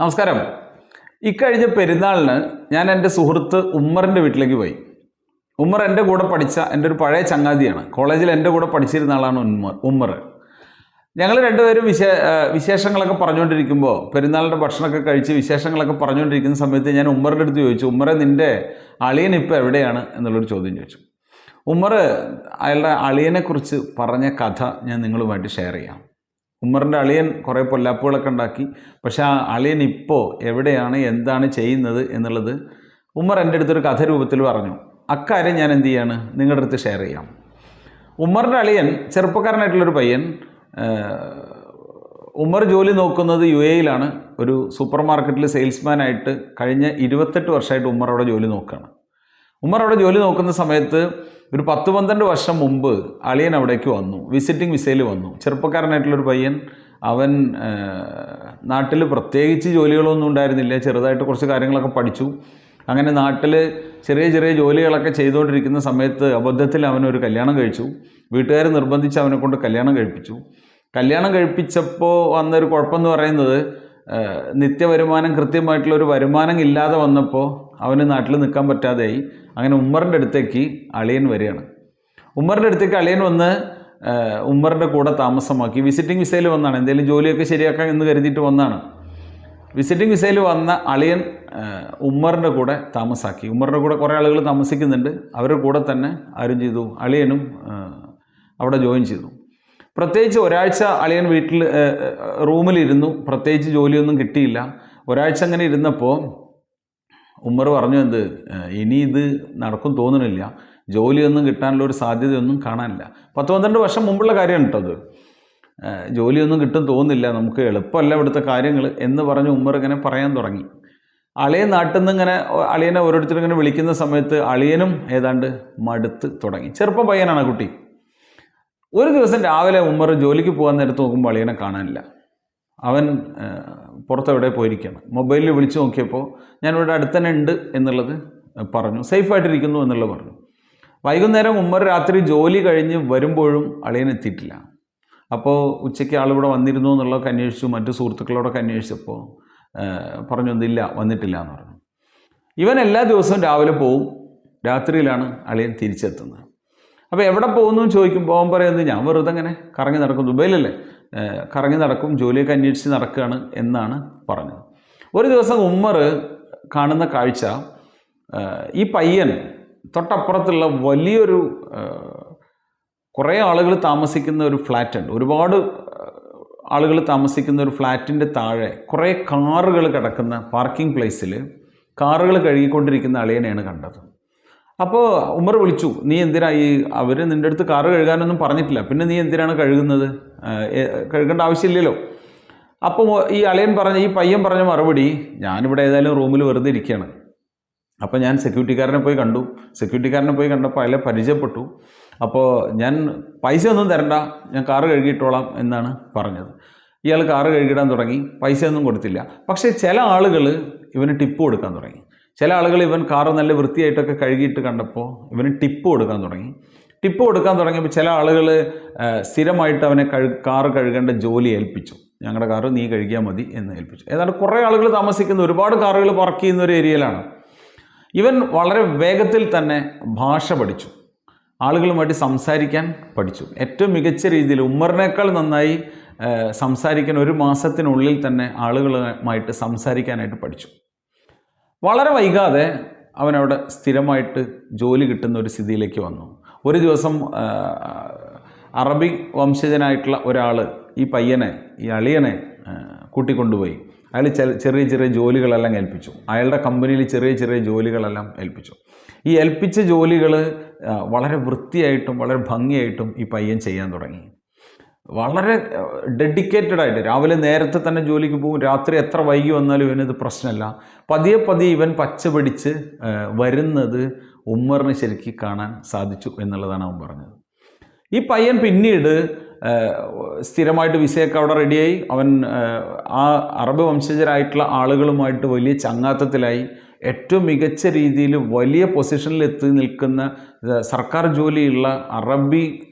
നമസ്കാരം. ഇക്കഴിഞ്ഞ പെരുന്നാളിന് ഞാൻ എന്റെ സുഹൃത്ത് ഉമ്മറിന്റെ വീട്ടിലേക്ക് പോയി. ഉമ്മർ എന്റെ കൂടെ പഠിച്ച എന്റെ ഒരു പഴയ ചങ്ങാതിയാണ്. കോളേജിൽ എന്റെ കൂടെ പഠിച്ചിരുന്ന ആളാണ് ഉമ്മർ ഉമ്മർ. ഞങ്ങൾ രണ്ടുപേരും വിശേ വിശേഷങ്ങളൊക്കെ പറഞ്ഞുകൊണ്ടിരിക്കുമ്പോൾ പെരുന്നാളിന്റെ ഭക്ഷണമൊക്കെ കഴിച്ച് വിശേഷങ്ങളൊക്കെ പറഞ്ഞുകൊണ്ടിരിക്കുന്ന സമയത്ത് ഞാൻ ഉമ്മറിന്റെ അടുത്ത് ചോദിച്ചു ഉമ്മറെ നിന്റെ അളിയൻ ഇപ്പോൾ എവിടെയാണ്? എന്നുള്ളൊരു ചോദ്യം ചോദിച്ചു. ഉമ്മർ അയാളുടെ അളിയനെക്കുറിച്ച് പറഞ്ഞ കഥ ഞാൻ നിങ്ങളുമായിട്ട് ഷെയർ ചെയ്യാം. ഉമ്മറിന്റെ അളിയൻ കുറേ പൊല്ലാപ്പുകളൊക്കെ ഉണ്ടാക്കി. പക്ഷേ ആ അളിയൻ ഇപ്പോൾ എവിടെയാണ് എന്താണ് ചെയ്യുന്നത് എന്നുള്ളത് ഉമ്മർ എന്റെ അടുത്തൊരു കഥ രൂപത്തിൽ പറഞ്ഞു. അക്കാര്യം ഞാൻ എന്ത് ചെയ്യാണ്? നിങ്ങളുടെ അടുത്ത് ഷെയർ ചെയ്യാം. ഉമ്മറിന്റെ അളിയൻ ചെറുപ്പക്കാരനായിട്ടുള്ളൊരു പയ്യൻ ഉമ്മർ ജോലി നോക്കുന്നത് യു എയിലാണ് ഒരു സൂപ്പർ മാർക്കറ്റിൽ സെയിൽസ്മാനായിട്ട് കഴിഞ്ഞ ഇരുപത്തെട്ട് വർഷമായിട്ട് ഉമ്മർ അവിടെ ജോലി നോക്കുകയാണ്. ഉമ്മർ അവിടെ ജോലി നോക്കുന്ന സമയത്ത് ഒരു പത്ത് പന്ത്രണ്ട് വർഷം മുമ്പ് അളിയൻ അവിടേക്ക് വന്നു. വിസിറ്റിംഗ് വിസയിൽ വന്നു. ചെറുപ്പക്കാരനായിട്ടുള്ളൊരു പയ്യൻ അവൻ നാട്ടിൽ പ്രത്യേകിച്ച് ജോലികളൊന്നും ഉണ്ടായിരുന്നില്ല. ചെറുതായിട്ട് കുറച്ച് കാര്യങ്ങളൊക്കെ പഠിച്ചു. അങ്ങനെ നാട്ടിൽ ചെറിയ ചെറിയ ജോലികളൊക്കെ ചെയ്തുകൊണ്ടിരിക്കുന്ന സമയത്ത് അബദ്ധത്തിൽ അവനൊരു കല്യാണം കഴിച്ചു. വീട്ടുകാർ നിർബന്ധിച്ച് അവനെ കൊണ്ട് കല്യാണം കഴിപ്പിച്ചു. കല്യാണം കഴിപ്പിച്ചപ്പോൾ വന്നൊരു കുഴപ്പമെന്ന് പറയുന്നത് നിത്യവരുമാനം കൃത്യമായിട്ടുള്ള ഒരു വരുമാനം ഇല്ലാതെ വന്നപ്പോൾ അവന് നാട്ടിൽ നിൽക്കാൻ പറ്റാതെയായി. അങ്ങനെ ഉമ്മറിന്റെ അടുത്തേക്ക് അളിയൻ വരികയാണ്. ഉമ്മറിന്റെ അടുത്തേക്ക് അളിയൻ വന്ന് ഉമ്മറിന്റെ കൂടെ താമസമാക്കി. വിസിറ്റിംഗ് വിസയിൽ വന്നാണ്. എന്തെങ്കിലും ജോലിയൊക്കെ ശരിയാക്കാം എന്ന് കരുതിയിട്ട് വന്നാണ്. വിസിറ്റിംഗ് വിസയിൽ വന്ന അളിയൻ ഉമ്മറിന്റെ കൂടെ താമസാക്കി. ഉമ്മറിന്റെ കൂടെ കുറേ ആളുകൾ താമസിക്കുന്നുണ്ട്. അവരുടെ കൂടെ തന്നെ ആരും ചെയ്തു. അളിയനും അവിടെ ജോയിൻ ചെയ്തു. പ്രത്യേകിച്ച് ഒരാഴ്ച അളിയൻ വീട്ടിൽ റൂമിലിരുന്നു. പ്രത്യേകിച്ച് ജോലിയൊന്നും കിട്ടിയില്ല. ഒരാഴ്ച അങ്ങനെ ഇരുന്നപ്പോൾ ഉമ്മർ പറഞ്ഞു എന്ത് ഇനി ഇത് നടക്കും തോന്നുന്നില്ല ജോലിയൊന്നും കിട്ടാനുള്ള ഒരു സാധ്യതയൊന്നും കാണാനില്ല. പത്ത് പന്ത്രണ്ട് വർഷം മുമ്പുള്ള കാര്യമാണ് കേട്ടോ അത്. ജോലിയൊന്നും കിട്ടും തോന്നുന്നില്ല നമുക്ക് എളുപ്പമല്ല ഇവിടുത്തെ കാര്യങ്ങൾ എന്ന് പറഞ്ഞ് ഉമ്മർ ഇങ്ങനെ പറയാൻ തുടങ്ങി. അളിയൻ നാട്ടിൽ നിന്ന് ഇങ്ങനെ അളിയനെ ഓരോരുത്തരും ഇങ്ങനെ വിളിക്കുന്ന സമയത്ത് അളിയനും ഏതാണ്ട് മടുത്ത് തുടങ്ങി. ചെറുപ്പം പയ്യനാണ് കുട്ടി. ഒരു ദിവസം രാവിലെ ഉമ്മർ ജോലിക്ക് പോകാൻ നേരത്ത് നോക്കുമ്പോൾ അളിയനെ കാണാനില്ല. അവൻ പുറത്തെവിടെ പോയിരിക്കുകയാണ്. മൊബൈലിൽ വിളിച്ചു നോക്കിയപ്പോൾ ഞാനിവിടെ അടുത്ത് തന്നെ ഉണ്ട് എന്നുള്ളത് പറഞ്ഞു. സേഫായിട്ടിരിക്കുന്നു എന്നുള്ളത് പറഞ്ഞു. വൈകുന്നേരം ഉമ്മർ രാത്രി ജോലി കഴിഞ്ഞ് വരുമ്പോഴും അളിയൻ എത്തിയിട്ടില്ല. അപ്പോൾ ഉച്ചയ്ക്ക് ആളിവിടെ വന്നിരുന്നു എന്നുള്ളതൊക്കെ അന്വേഷിച്ചു. മറ്റു സുഹൃത്തുക്കളോടൊക്കെ അന്വേഷിച്ചപ്പോൾ പറഞ്ഞു ഒന്നില്ല വന്നിട്ടില്ല എന്ന് പറഞ്ഞു. ഇവൻ എല്ലാ ദിവസവും രാവിലെ പോവും. രാത്രിയിലാണ് അളിയൻ തിരിച്ചെത്തുന്നത്. അപ്പോൾ എവിടെ പോകുന്നു ചോദിക്കുമ്പോൾ അവൻ പറയുന്നത് ഞാൻ വെറുതെ അങ്ങനെ കറങ്ങി നടക്കും. ദുബൈയിലല്ലേ? കറങ്ങി നടക്കും ജോലിയൊക്കെ അന്വേഷിച്ച് നടക്കുകയാണ് എന്നാണ് പറഞ്ഞത്. ഒരു ദിവസം ഉമ്മർ കാണുന്ന കാഴ്ച ഈ പയ്യൻ തൊട്ടപ്പുറത്തുള്ള വലിയൊരു കുറേ ആളുകൾ താമസിക്കുന്ന ഒരു ഫ്ലാറ്റുണ്ട്. ഒരുപാട് ആളുകൾ താമസിക്കുന്ന ഒരു ഫ്ലാറ്റിന്റെ താഴെ കുറേ കാറുകൾ കിടക്കുന്ന പാർക്കിംഗ് പ്ലേസിൽ കാറുകൾ കഴുകിക്കൊണ്ടിരിക്കുന്ന അളിയനെയാണ് കണ്ടത്. അപ്പോൾ ഉമർ വിളിച്ചു നീ എന്തിനാ ഈ അവർ നിന്റെ അടുത്ത് കാറ് കഴുകാനൊന്നും പറഞ്ഞിട്ടില്ല? പിന്നെ നീ എന്തിനാണ് കഴുകുന്നത്? കഴുകേണ്ട ആവശ്യമില്ലല്ലോ. അപ്പോൾ ഈ അളിയൻ പറഞ്ഞ ഈ പയ്യൻ പറഞ്ഞ മറുപടി ഞാനിവിടെ ഏതായാലും റൂമിൽ വെറുതെ ഇരിക്കുകയാണ്. അപ്പോൾ ഞാൻ സെക്യൂരിറ്റിക്കാരനെ പോയി കണ്ടു. സെക്യൂരിറ്റിക്കാരനെ പോയി കണ്ടപ്പോൾ അയാളെ പരിചയപ്പെട്ടു. അപ്പോൾ ഞാൻ പൈസ ഒന്നും തരണ്ട ഞാൻ കാറ് കഴുകിയിട്ടോളാം എന്നാണ് പറഞ്ഞത്. ഇയാൾ കാറ് കഴുകിടാൻ തുടങ്ങി പൈസയൊന്നും കൊടുത്തില്ല. പക്ഷേ ചില ആളുകൾ ഇവന് ടിപ്പ് കൊടുക്കാൻ തുടങ്ങി. ചില ആളുകൾ ഇവൻ കാറ് നല്ല വൃത്തിയായിട്ടൊക്കെ കഴുകിയിട്ട് കണ്ടപ്പോൾ ഇവന് ടിപ്പ് കൊടുക്കാൻ തുടങ്ങി. ടിപ്പ് കൊടുക്കാൻ തുടങ്ങിയപ്പോൾ ചില ആളുകൾ സ്ഥിരമായിട്ട് അവനെ കഴു കാറ് കഴുകേണ്ട ജോലി ഏൽപ്പിച്ചു. ഞങ്ങളുടെ കാറ് നീ കഴുകിയാൽ മതി എന്ന് ഏൽപ്പിച്ചു. ഏതാണ്ട് കുറേ ആളുകൾ താമസിക്കുന്ന ഒരുപാട് കാറുകൾ പാർക്ക് ചെയ്യുന്ന ഒരു ഏരിയയിലാണ് ഇവൻ വളരെ വേഗത്തിൽ തന്നെ ഭാഷ പഠിച്ചു. ആളുകളുമായിട്ട് സംസാരിക്കാൻ പഠിച്ചു. ഏറ്റവും മികച്ച രീതിയിൽ ഉമ്മറിനേക്കാൾ നന്നായി സംസാരിക്കാൻ ഒരു മാസത്തിനുള്ളിൽ തന്നെ ആളുകളുമായിട്ട് സംസാരിക്കാനായിട്ട് പഠിച്ചു. വളരെ വൈകാതെ അവനവിടെ സ്ഥിരമായിട്ട് ജോലി കിട്ടുന്ന ഒരു സ്ഥിതിയിലേക്ക് വന്നു. ഒരു ദിവസം അറബി വംശജനായിട്ടുള്ള ഒരാൾ ഈ പയ്യനെ ഈ അളിയനെ കൂട്ടിക്കൊണ്ടുപോയി. അയാൾ ചെറിയ ചെറിയ ജോലികളെല്ലാം ഏൽപ്പിച്ചു. അയാളുടെ കമ്പനിയിൽ ചെറിയ ചെറിയ ജോലികളെല്ലാം ഏൽപ്പിച്ചു. ഈ ഏൽപ്പിച്ച ജോലികൾ വളരെ വൃത്തിയായിട്ടും വളരെ ഭംഗിയായിട്ടും ഈ പയ്യൻ ചെയ്യാൻ തുടങ്ങി. വളരെ ഡെഡിക്കേറ്റഡ് ആയിട്ട് രാവിലെ നേരത്തെ തന്നെ ജോലിക്ക് പോകും രാത്രി എത്ര വൈകി വന്നാലും ഇവനത് പ്രശ്നമല്ല. പതിയെ പതിയെ ഇവൻ പച്ച പിടിച്ച് വരുന്നത് ഉമ്മറിന് ശരിക്കും കാണാൻ സാധിച്ചു എന്നുള്ളതാണ് അവൻ പറഞ്ഞത്. ഈ പയ്യൻ പിന്നീട് സ്ഥിരമായിട്ട് വിസയൊക്കെ അവിടെ റെഡിയായി. അവൻ ആ, അറബ് വംശജരായിട്ടുള്ള ആളുകളുമായിട്ട് വലിയ ചങ്ങാത്തത്തിലായി. ഏറ്റവും മികച്ച രീതിയിൽ വലിയ പൊസിഷനിൽ എത്തി നിൽക്കുന്ന സർക്കാർ ജോലിയുള്ള അറബി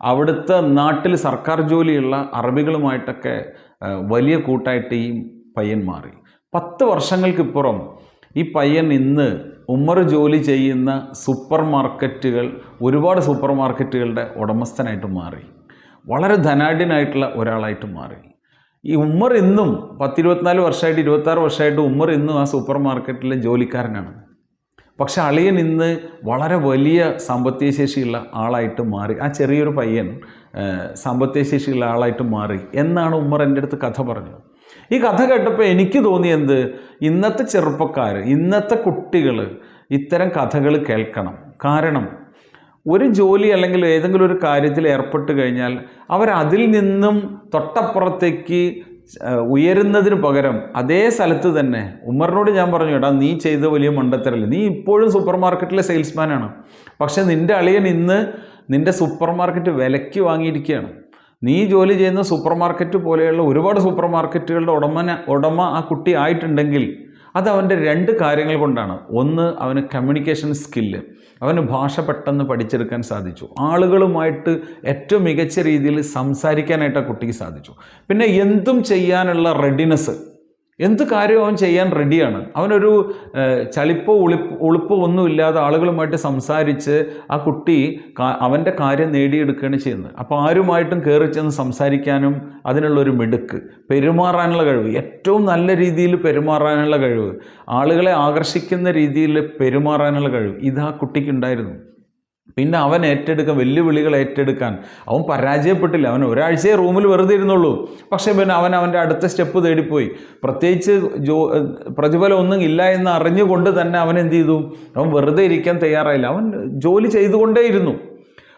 അവിടുത്തെ നാട്ടിൽ സർക്കാർ ജോലിയുള്ള അറബികളുമായിട്ടൊക്കെ വലിയ കൂട്ടായിട്ട് ഈ പയ്യൻ മാറി. പത്ത് വർഷങ്ങൾക്കിപ്പുറം ഈ പയ്യൻ ഇന്ന് ഉമ്മർ ജോലി ചെയ്യുന്ന സൂപ്പർ മാർക്കറ്റുകൾ ഒരുപാട് സൂപ്പർ മാർക്കറ്റുകളുടെ ഉടമസ്ഥനായിട്ട് മാറി. വളരെ ധനാഢ്യനായിട്ടുള്ള ഒരാളായിട്ട് മാറി. ഈ ഉമ്മർ ഇന്നും പത്തിരുപത്തിനാല് വർഷമായിട്ട് ഇരുപത്താറ് വർഷമായിട്ട് ഉമ്മർ ഇന്നും ആ സൂപ്പർ മാർക്കറ്റിലെ ജോലിക്കാരനാണ്. പക്ഷെ അളിയൻ ഇന്ന് വളരെ വലിയ സാമ്പത്തിക ശേഷിയുള്ള ആളായിട്ട് മാറി ആ ചെറിയൊരു പയ്യൻ സാമ്പത്തിക ശേഷിയുള്ള ആളായിട്ട് മാറി എന്നാണ് ഉമ്മർ എന്റെ അടുത്ത് കഥ പറഞ്ഞത്. ഈ കഥ കേട്ടപ്പോൾ എനിക്ക് തോന്നിയെന്ത് ഇന്നത്തെ ചെറുപ്പക്കാർ ഇന്നത്തെ കുട്ടികൾ ഇത്തരം കഥകൾ കേൾക്കണം. കാരണം ഒരു ജോലി അല്ലെങ്കിൽ ഏതെങ്കിലും ഒരു കാര്യത്തിൽ ഏർപ്പെട്ട് കഴിഞ്ഞാൽ അവർ അതിൽ നിന്നും തൊട്ടപ്പുറത്തേക്ക് ഉയരുന്നതിന് പകരം അതേ സ്ഥലത്ത് തന്നെ ഉമ്മറിനോട് ഞാൻ പറഞ്ഞു എടാ നീ ചെയ്ത വലിയ മണ്ടത്തരല്ലേ. നീ ഇപ്പോഴും സൂപ്പർ മാർക്കറ്റിലെ സെയിൽസ്മാനാണ്. പക്ഷേ നിന്റെ അളിയൻ ഇന്ന് നിന്റെ സൂപ്പർ മാർക്കറ്റ് വിലയ്ക്ക് വാങ്ങിയിരിക്കുകയാണ്. നീ ജോലി ചെയ്യുന്ന സൂപ്പർ മാർക്കറ്റ് പോലെയുള്ള ഒരുപാട് സൂപ്പർ മാർക്കറ്റുകളുടെ ഉടമന ഉടമ ആ കുട്ടി ആയിട്ടുണ്ടെങ്കിൽ അത് അവന്റെ രണ്ട് കാര്യങ്ങൾ കൊണ്ടാണ്. ഒന്ന് അവന് കമ്മ്യൂണിക്കേഷൻ സ്കില്ല് അവന് ഭാഷ പെട്ടെന്ന് പഠിച്ചെടുക്കാൻ സാധിച്ചു. ആളുകളുമായിട്ട് ഏറ്റവും മികച്ച രീതിയിൽ സംസാരിക്കാനായിട്ട് ആ കുട്ടിക്ക് സാധിച്ചു. പിന്നെ എന്തും ചെയ്യാനുള്ള റെഡിനെസ് എന്ത് കാര്യവും അവൻ ചെയ്യാൻ റെഡിയാണ് അവനൊരു ചളിപ്പോ ഉളിപ്പ് ഉളുപ്പോ ഒന്നുമില്ലാതെ ആളുകളുമായിട്ട് സംസാരിച്ച് ആ കുട്ടി അവന്റെ കാര്യം നേടിയെടുക്കുകയാണ് ചെയ്യുന്നത്. അപ്പോൾ ആരുമായിട്ടും കയറി ചെന്ന് സംസാരിക്കാനും അതിനുള്ളൊരു മിടുക്ക്. പെരുമാറാനുള്ള കഴിവ്. ഏറ്റവും നല്ല രീതിയിൽ പെരുമാറാനുള്ള കഴിവ്. ആളുകളെ ആകർഷിക്കുന്ന രീതിയിൽ പെരുമാറാനുള്ള കഴിവ്. ഇത് ആ കുട്ടിക്കുണ്ടായിരുന്നു പിന്നെ അവൻ ഏറ്റെടുക്കാൻ വെല്ലുവിളികൾ ഏറ്റെടുക്കാൻ. അവൻ പരാജയപ്പെട്ടില്ല. അവൻ ഒരാഴ്ചയെ റൂമിൽ വെറുതെ ഇരുന്നുള്ളൂ. പക്ഷേ പിന്നെ അവൻ അവന്റെ അടുത്ത സ്റ്റെപ്പ് തേടിപ്പോയി. പ്രത്യേകിച്ച് ജോ പ്രതിഫലം ഒന്നും ഇല്ല എന്ന് അറിഞ്ഞുകൊണ്ട് തന്നെ അവൻ എന്ത് ചെയ്തു? അവൻ വെറുതെ ഇരിക്കാൻ തയ്യാറായില്ല. അവൻ ജോലി ചെയ്തുകൊണ്ടേയിരുന്നു.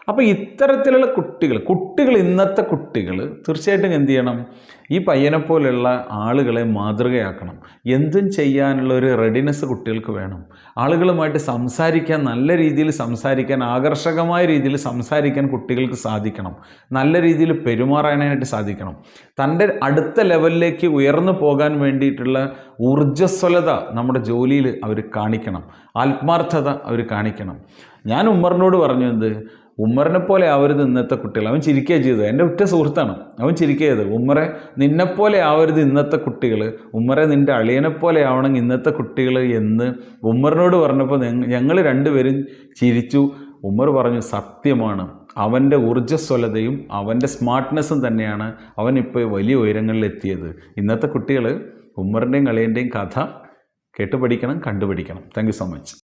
അപ്പോൾ ഇത്തരത്തിലുള്ള കുട്ടികൾ കുട്ടികൾ ഇന്നത്തെ കുട്ടികൾ തീർച്ചയായിട്ടും എന്ത് ചെയ്യണം? ഈ പയ്യനെ പോലെയുള്ള ആളുകളെ മാതൃകയാക്കണം. എന്തും ചെയ്യാനുള്ള ഒരു റെഡിനെസ് കുട്ടികൾക്ക് വേണം. ആളുകളുമായിട്ട് സംസാരിക്കാൻ നല്ല രീതിയിൽ സംസാരിക്കാൻ ആകർഷകമായ രീതിയിൽ സംസാരിക്കാൻ കുട്ടികൾക്ക് സാധിക്കണം. നല്ല രീതിയിൽ പെരുമാറാനായിട്ട് സാധിക്കണം. തന്റെ അടുത്ത ലെവലിലേക്ക് ഉയർന്നു പോകാൻ വേണ്ടിയിട്ടുള്ള ഊർജസ്വലത നമ്മുടെ ജോലിയിൽ അവർ കാണിക്കണം. ആത്മാർത്ഥത അവർ കാണിക്കണം. ഞാൻ ഉമ്മറിനോട് പറഞ്ഞു എന്ത്? ഉമ്മറിനെ പോലെ ആവരുത് ഇന്നത്തെ കുട്ടികൾ. അവൻ ചിരിക്കുക ചെയ്തത്. എന്റെ ഉറ്റ സുഹൃത്താണ്. അവൻ ചിരിക്കുക ചെയ്തത്. ഉമ്മറെ നിന്നെപ്പോലെ ആവരുത് ഇന്നത്തെ കുട്ടികൾ. ഉമ്മറെ നിന്റെ അളിയനെ പോലെ ആവണമെങ്കിൽ ഇന്നത്തെ കുട്ടികൾ എന്ന് ഉമ്മറിനോട് പറഞ്ഞപ്പോൾ ഞങ്ങൾ രണ്ടുപേരും ചിരിച്ചു. ഉമ്മർ പറഞ്ഞു സത്യമാണ്. അവന്റെ ഊർജസ്വലതയും അവന്റെ സ്മാർട്ട്നെസ്സും തന്നെയാണ് അവൻ ഇപ്പോൾ വലിയ ഉയരങ്ങളിൽ എത്തിയത് ഇന്നത്തെ കുട്ടികൾ ഉമ്മറിന്റെയും കളിയന്റെയും കഥ കേട്ടുപഠിക്കണം കണ്ടുപഠിക്കണം താങ്ക് സോ മച്ച്